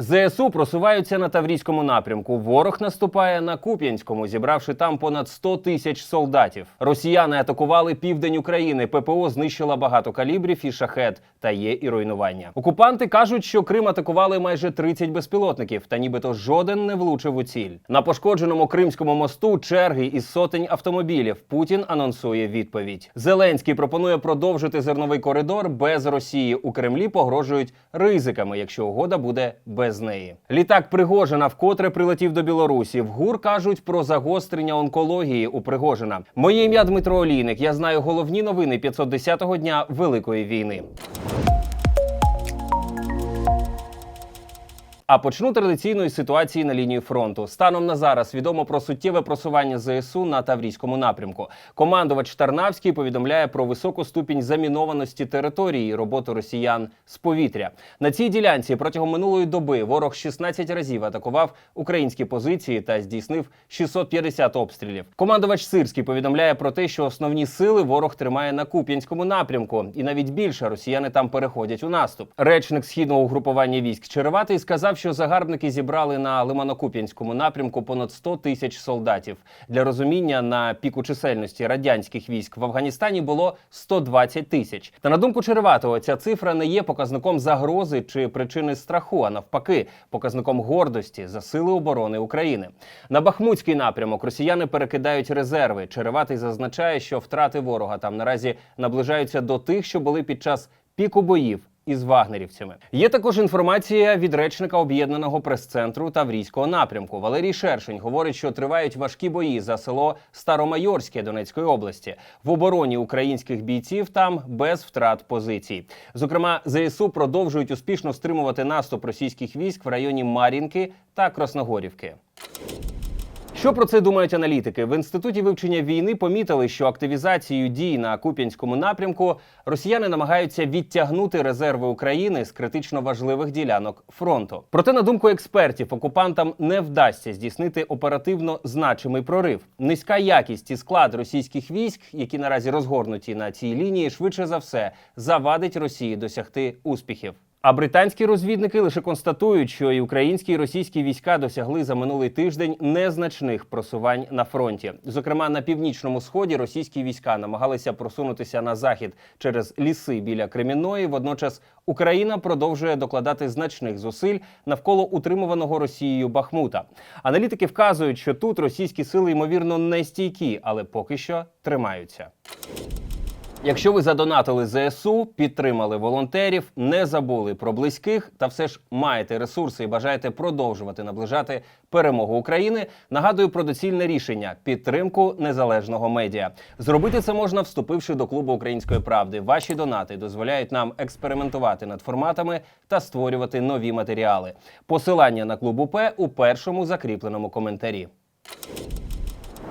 ЗСУ просуваються на Таврійському напрямку. Ворог наступає на Куп'янському, зібравши там понад 100 тисяч солдатів. Росіяни атакували південь України. ППО знищила багато калібрів і шахет. Та є і руйнування. Окупанти кажуть, що Крим атакували майже 30 безпілотників, та нібито жоден не влучив у ціль. На пошкодженому кримському мосту черги із сотень автомобілів. Путін анонсує відповідь. Зеленський пропонує продовжити зерновий коридор без Росії. У Кремлі погрожують ризиками, якщо угода буде без неї. Літак Пригожина вкотре прилетів до Білорусі. В ГУР кажуть про загострення онкології у Пригожина. Моє ім'я Дмитро Олійник. Я знаю головні новини 510-го дня Великої війни. А почну традиційної ситуації на лінії фронту. Станом на зараз відомо про суттєве просування ЗСУ на Таврійському напрямку. Командувач Тарнавський повідомляє про високу ступінь замінованості території і роботу росіян з повітря. На цій ділянці протягом минулої доби ворог 16 разів атакував українські позиції та здійснив 650 обстрілів. Командувач Сирський повідомляє про те, що основні сили ворог тримає на Куп'янському напрямку, і навіть більше росіяни там переходять у наступ. Речник східного угрупування військ Череватий сказав, що загарбники зібрали на Лимано-Куп'янському напрямку понад 100 тисяч солдатів. Для розуміння на піку чисельності радянських військ в Афганістані було 120 тисяч. Та на думку Череватого, ця цифра не є показником загрози чи причини страху, а навпаки, показником гордості за сили оборони України. На Бахмутський напрямок росіяни перекидають резерви. Череватий зазначає, що втрати ворога там наразі наближаються до тих, що були під час піку боїв із вагнерівцями. Є також інформація від речника об'єднаного прес-центру Таврійського напрямку. Валерій Шершень говорить, що тривають важкі бої за село Старомайорське Донецької області. В обороні українських бійців там без втрат позицій. Зокрема, ЗСУ продовжують успішно стримувати наступ російських військ в районі Мар'їнки та Красногорівки. Що про це думають аналітики? В інституті вивчення війни помітили, що активізацією дій на Куп'янському напрямку росіяни намагаються відтягнути резерви України з критично важливих ділянок фронту. Проте, на думку експертів, окупантам не вдасться здійснити оперативно значимий прорив. Низька якість і склад російських військ, які наразі розгорнуті на цій лінії, швидше за все завадить Росії досягти успіхів. А британські розвідники лише констатують, що і українські і російські війська досягли за минулий тиждень незначних просувань на фронті. Зокрема, на північному сході російські війська намагалися просунутися на захід через ліси біля Кремінної. Водночас Україна продовжує докладати значних зусиль навколо утримуваного Росією Бахмута. Аналітики вказують, що тут російські сили ймовірно не стійкі, але поки що тримаються. Якщо ви задонатили ЗСУ, підтримали волонтерів, не забули про близьких та все ж маєте ресурси і бажаєте продовжувати наближати перемогу України, нагадую про доцільне рішення підтримку незалежного медіа. Зробити це можна, вступивши до клубу української правди. Ваші донати дозволяють нам експериментувати над форматами та створювати нові матеріали. Посилання на клуб УП у першому закріпленому коментарі.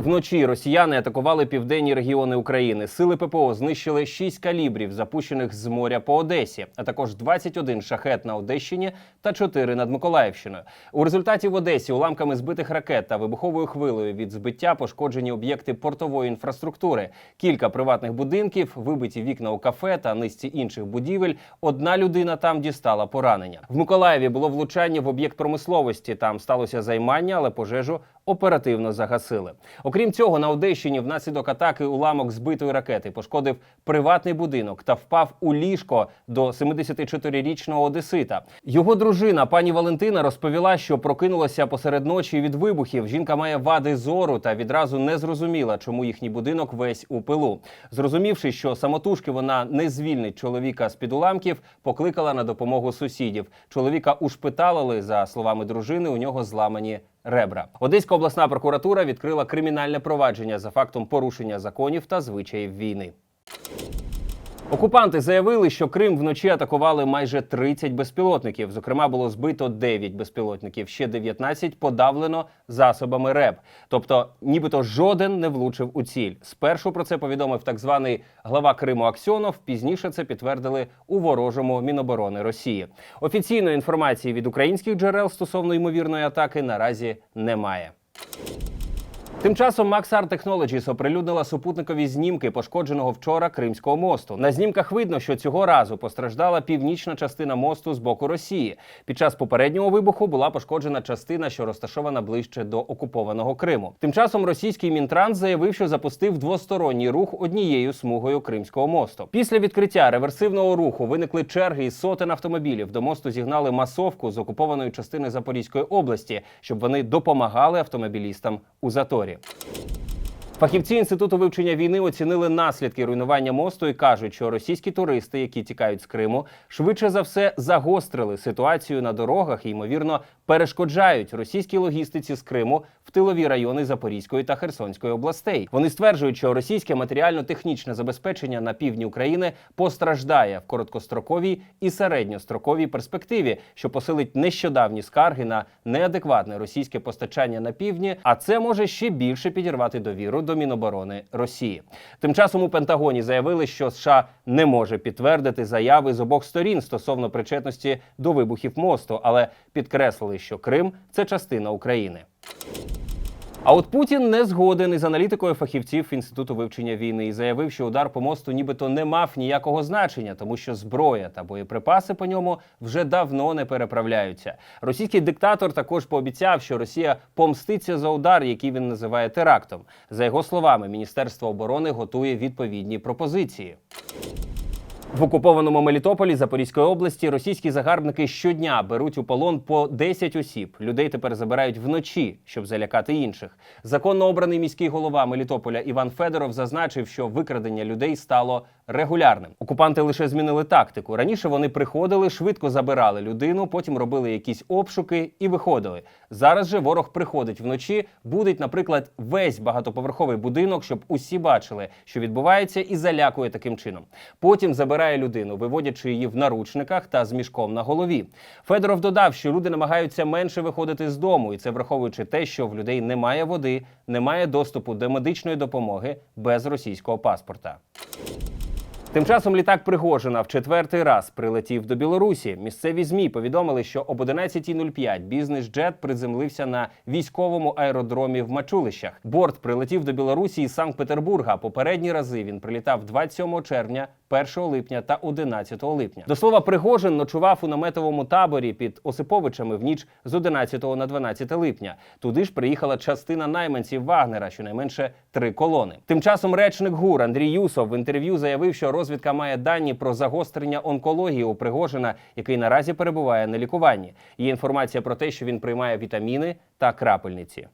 Вночі росіяни атакували південні регіони України. Сили ППО знищили 6 калібрів, запущених з моря по Одесі, а також 21 шахет на Одещині та 4 над Миколаївщиною. У результаті в Одесі уламками збитих ракет та вибуховою хвилею від збиття пошкоджені об'єкти портової інфраструктури, кілька приватних будинків, вибиті вікна у кафе та низці інших будівель. Одна людина там дістала поранення. В Миколаєві було влучання в об'єкт промисловості. Там сталося займання, але пожежу оперативно загасили. Окрім цього, на Одещині внаслідок атаки уламок збитої ракети пошкодив приватний будинок та впав у ліжко до 74-річного одесита. Його дружина пані Валентина розповіла, що прокинулася посеред ночі від вибухів. Жінка має вади зору та відразу не зрозуміла, чому їхній будинок весь у пилу. Зрозумівши, що самотужки вона не звільнить чоловіка з під уламків, покликала на допомогу сусідів. Чоловіка ушпиталили за словами дружини. У нього зламані ребра. Одеська обласна прокуратура відкрила кримінальне провадження за фактом порушення законів та звичаїв війни. Окупанти заявили, що Крим вночі атакували майже 30 безпілотників. Зокрема, було збито 9 безпілотників, ще 19 подавлено засобами РЕБ. Тобто, нібито жоден не влучив у ціль. Спершу про це повідомив так званий глава Криму Аксьонов. Пізніше це підтвердили у ворожому Міноборони Росії. Офіційної інформації від українських джерел стосовно ймовірної атаки наразі немає. Тим часом Maxar Technologies оприлюднила супутникові знімки пошкодженого вчора Кримського мосту. На знімках видно, що цього разу постраждала північна частина мосту з боку Росії. Під час попереднього вибуху була пошкоджена частина, що розташована ближче до окупованого Криму. Тим часом російський мінтранс заявив, що запустив двосторонній рух однією смугою Кримського мосту. Після відкриття реверсивного руху виникли черги із сотень автомобілів. До мосту зігнали масовку з окупованої частини Запорізької області, щоб вони допомагали автомобілістам у заторі. Фахівці інституту вивчення війни оцінили наслідки руйнування мосту і кажуть, що російські туристи, які тікають з Криму, швидше за все загострили ситуацію на дорогах і ймовірно перешкоджають російській логістиці з Криму тилові райони Запорізької та Херсонської областей. Вони стверджують, що російське матеріально-технічне забезпечення на півдні України постраждає в короткостроковій і середньостроковій перспективі, що посилить нещодавні скарги на неадекватне російське постачання на півдні. А це може ще більше підірвати довіру до Міноборони Росії. Тим часом у Пентагоні заявили, що США не може підтвердити заяви з обох сторін стосовно причетності до вибухів мосту, але підкреслили, що Крим це частина України. А от Путін не згоден із аналітикою фахівців інституту вивчення війни і заявив, що удар по мосту нібито не мав ніякого значення, тому що зброя та боєприпаси по ньому вже давно не переправляються. Російський диктатор також пообіцяв, що Росія помститься за удар, який він називає терактом. За його словами, Міністерство оборони готує відповідні пропозиції. В окупованому Мелітополі Запорізької області російські загарбники щодня беруть у полон по 10 осіб. Людей тепер забирають вночі, щоб залякати інших. Законно обраний міський голова Мелітополя Іван Федоров зазначив, що викрадення людей стало регулярним. Окупанти лише змінили тактику. Раніше вони приходили, швидко забирали людину, потім робили якісь обшуки і виходили. Зараз же ворог приходить вночі, будить, наприклад, весь багатоповерховий будинок, щоб усі бачили, що відбувається, і залякує таким чином. Потім забирає людину, виводячи її в наручниках та з мішком на голові. Федоров додав, що люди намагаються менше виходити з дому, і це враховуючи те, що в людей немає води, немає доступу до медичної допомоги без російського паспорта. Тим часом літак Пригожина в четвертий раз прилетів до Білорусі. Місцеві змі повідомили, що об 11.05 бізнес-джет приземлився на військовому аеродромі в Мачулищах. Борт прилетів до Білорусі із Санкт-Петербурга. Попередні рази він прилітав 27 червня, 1 липня та 11 липня. До слова, Пригожин ночував у наметовому таборі під Осиповичами в ніч з 11 на 12 липня. Туди ж приїхала частина найманців Вагнера, щонайменше три колони. Тим часом речник ГУР Андрій Юсов в інтерв'ю заявив, що розвідка має дані про загострення онкології у Пригожина, який наразі перебуває на лікуванні. Є інформація про те, що він приймає вітаміни та крапельниці.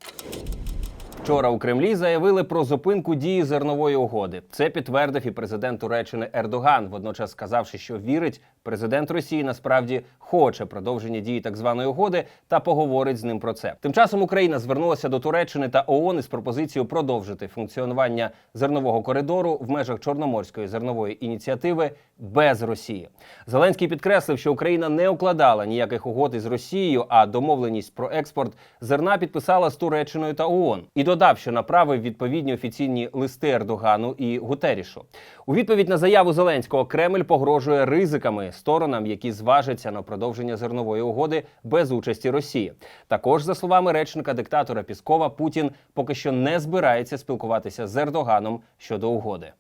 Вчора у Кремлі заявили про зупинку дії зернової угоди. Це підтвердив і президент Туреччини Ердоган, водночас сказавши, що вірить, президент Росії насправді хоче продовження дії так званої угоди та поговорить з ним про це. Тим часом Україна звернулася до Туреччини та ООН із пропозицією продовжити функціонування зернового коридору в межах Чорноморської зернової ініціативи без Росії. Зеленський підкреслив, що Україна не укладала ніяких угод із Росією, а домовленість про експорт зерна підписала з Туреччиною та ООН. І додав, що направив відповідні офіційні листи Ердогану і Гутерішу. У відповідь на заяву Зеленського Кремль погрожує ризиками сторонам, які зважаться на продовження зернової угоди без участі Росії. Також, за словами речника диктатора Піскова, Путін поки що не збирається спілкуватися з Ердоганом щодо угоди.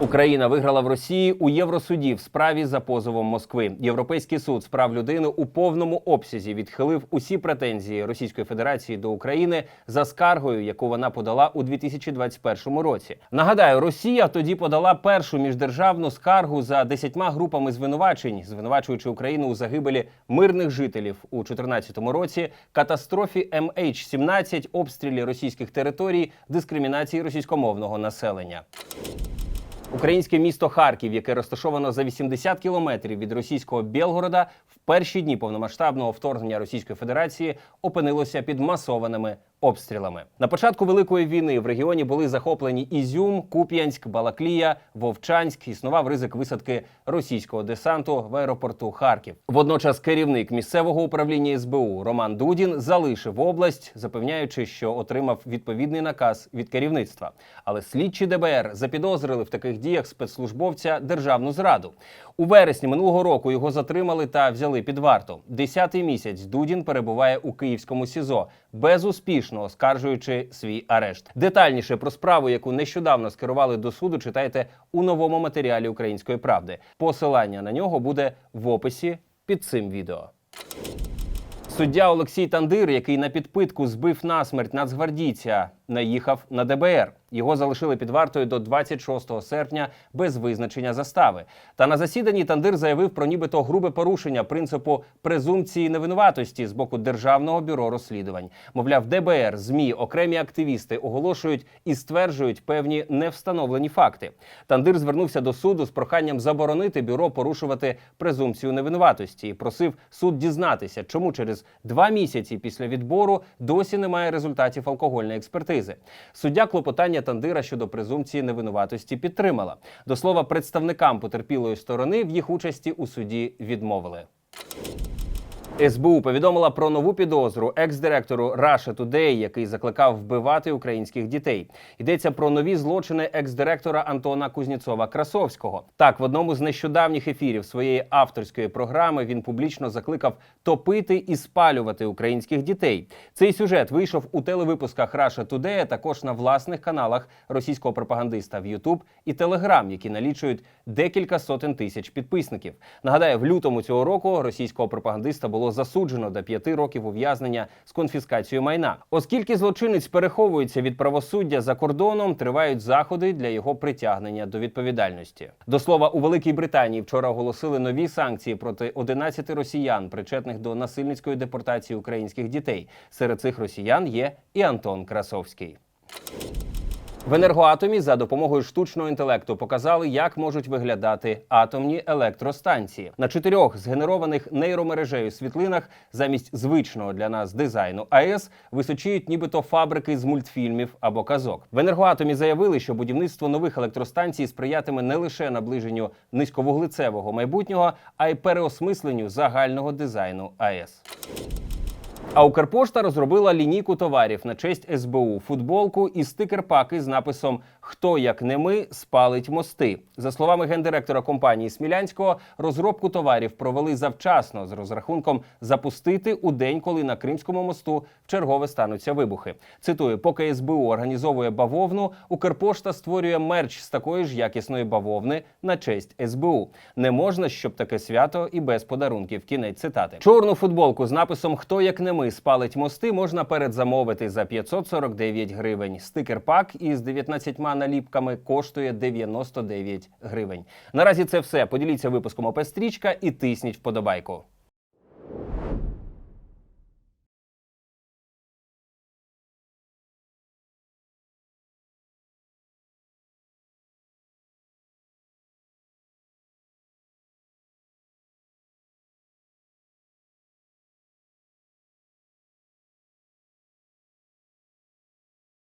Україна виграла в Росії у Євросуді в справі за позовом Москви. Європейський суд з прав людини у повному обсязі відхилив усі претензії Російської Федерації до України за скаргою, яку вона подала у 2021 році. Нагадаю, Росія тоді подала першу міждержавну скаргу за десятьма групами звинувачень, звинувачуючи Україну у загибелі мирних жителів у 2014 році, катастрофі MH17, обстрілі російських територій, дискримінації російськомовного населення. Українське місто Харків, яке розташовано за 80 кілометрів від російського Білгорода, в перші дні повномасштабного вторгнення Російської Федерації опинилося під масованими обстрілами. На початку великої війни в регіоні були захоплені Ізюм, Куп'янськ, Балаклія, Вовчанськ. Існував ризик висадки російського десанту в аеропорту Харків. Водночас керівник місцевого управління СБУ Роман Дудін залишив область, запевняючи, що отримав відповідний наказ від керівництва. Але слідчі ДБР запідозрили в таких діях спецслужбовця державну зраду. У вересні минулого року його затримали та взяли під варту. Десятий місяць Дудін перебуває у київському СІЗО безуспішно оскаржуючи свій арешт. Детальніше про справу, яку нещодавно скерували до суду, читайте у новому матеріалі Української правди. Посилання на нього буде в описі під цим відео. Суддя Олексій Тандир, який на підпитку збив насмерть нацгвардійця, наїхав на ДБР. Його залишили під вартою до 26 серпня без визначення застави. Та на засіданні Тандир заявив про нібито грубе порушення принципу презумпції невинуватості з боку Державного бюро розслідувань. Мовляв, ДБР, ЗМІ, окремі активісти оголошують і стверджують певні невстановлені факти. Тандир звернувся до суду з проханням заборонити бюро порушувати презумпцію невинуватості і просив суд дізнатися, чому через два місяці після відбору досі немає результатів алкогольної експертизи. Суддя клопотання Тандира щодо презумпції невинуватості підтримала. До слова, представникам потерпілої сторони в їх участі у суді відмовили. СБУ повідомила про нову підозру екс-директору Russia Today, який закликав вбивати українських дітей. Йдеться про нові злочини екс-директора Антона Кузнєцова Красовського. Так, в одному з нещодавніх ефірів своєї авторської програми він публічно закликав топити і спалювати українських дітей. Цей сюжет вийшов у телевипусках Russia Today, а також на власних каналах російського пропагандиста в YouTube і Telegram, які налічують декілька сотень тисяч підписників. Нагадаю, в лютому цього року російського пропагандиста було засуджено до п'яти років ув'язнення з конфіскацією майна. Оскільки злочинець переховується від правосуддя за кордоном, тривають заходи для його притягнення до відповідальності. До слова, у Великій Британії вчора оголосили нові санкції проти 11 росіян, причетних до насильницької депортації українських дітей. Серед цих росіян є і Антон Красовський. В енергоатомі за допомогою штучного інтелекту показали, як можуть виглядати атомні електростанції на чотирьох згенерованих нейромережею світлинах замість звичного для нас дизайну АЕС височіють нібито фабрики з мультфільмів або казок. В енергоатомі заявили, що будівництво нових електростанцій сприятиме не лише наближенню низьковуглецевого майбутнього, а й переосмисленню загального дизайну АЕС. А Укрпошта розробила лінійку товарів на честь СБУ, футболку і стикер-паки з написом Хто як не ми спалить мости. За словами гендиректора компанії Смілянського, розробку товарів провели завчасно з розрахунком запустити у день, коли на Кримському мосту вчергове стануться вибухи. Цитую, поки СБУ організовує бавовну, Укрпошта створює мерч з такої ж якісної бавовни на честь СБУ. Не можна, щоб таке свято і без подарунків. Кінець цитати. Чорну футболку з написом Хто як не ми спалить мости можна передзамовити за 549 гривень. Стикер-пак із 19 наліпками коштує 99 гривень. Наразі це все. Поділіться випуском опестрічка і тисніть вподобайку.